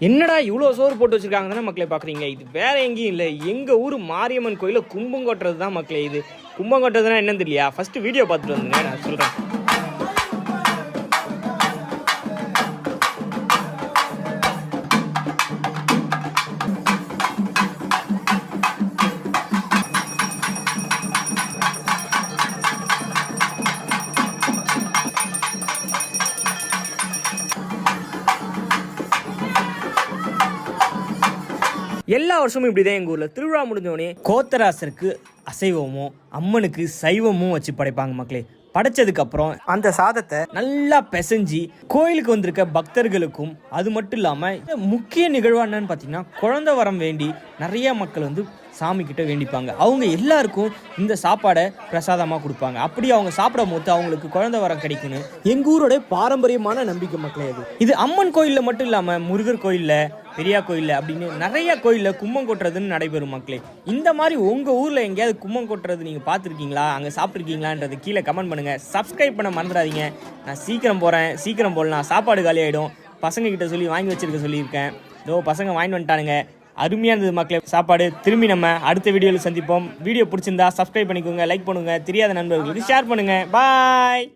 என்னடா இவ்வளோ சோறு போட்டு வச்சுருக்காங்க தானே மக்களே பார்க்குறீங்க இது வேற எங்கேயும் இல்லை. எங்கள் ஊர் மாரியம்மன் கோயிலில் கும்பம் கொட்டுறது தான் மக்களே இது. கும்பம் கொட்டுறதுனா என்னன்னு தெரியலையா? ஃபஸ்ட்டு வீடியோ பார்த்துட்டு வந்துங்க நான் சொல்கிறேன் எல்லா வருஷமும் இப்படி தான் எங்கள் ஊரில். திருவிழா முடிஞ்சோடனே கோத்தராசருக்கு அசைவமும் அம்மனுக்கு சைவமும் வச்சு படைப்பாங்க மக்களே. படைச்சதுக்கு அப்புறம் அந்த சாதத்தை நல்லா பிசைஞ்சி கோயிலுக்கு வந்திருக்க பக்தர்களுக்கும் அது மட்டும் இல்லாமல் முக்கிய நிகழ்வு என்னன்னு பார்த்தீங்கன்னா குழந்தை வரம் வேண்டி நிறைய மக்கள் வந்து சாமி கிட்ட வேண்டிப்பாங்க. அவங்க எல்லாருக்கும் இந்த சாப்பாடை பிரசாதமாக கொடுப்பாங்க. அப்படி அவங்க சாப்பிடும் போது அவங்களுக்கு குழந்தை வரம் கிடைக்கும்னு எங்கள் ஊரோட பாரம்பரியமான நம்பிக்கை மக்களே அது. இது அம்மன் கோயிலில் மட்டும் இல்லாமல் முருகர் கோயிலில் பெரியா கோயிலில் அப்படின்னு நிறைய கோயிலில் கும்பம் கொட்டுறதுன்னு நடைபெறும் மக்களே. இந்த மாதிரி உங்கள் ஊரில் எங்கேயாவது கும்பம் கொட்டுறது நீங்கள் பார்த்துருக்கீங்களா? அங்கே சாப்பிட்ருக்கீங்களான்றது கீழே கமெண்ட் பண்ணுங்கள் சப்ஸ்கிரைப் பண்ண மறந்துடாதீங்க. நான் சீக்கிரம் போகிறேன் சீக்கிரம் போடலாம். சாப்பாடு காலி ஆகிடும் பசங்க கிட்ட சொல்லி வாங்கி வச்சிருக்க சொல்லியிருக்கேன். இதோ பசங்க வாங்கி வந்துட்டானுங்க. அருமையாக இருந்தது மக்களே. சாப்பாடு. திரும்பி நம்ம அடுத்த வீடியோவில் சந்திப்போம். வீடியோ பிடிச்சிருந்தா சப்ஸ்கிரைப் பண்ணிக்கோங்க லைக் பண்ணுங்கள் தெரியாத நண்பர்களுக்கு ஷேர் பண்ணுங்கள் பாய்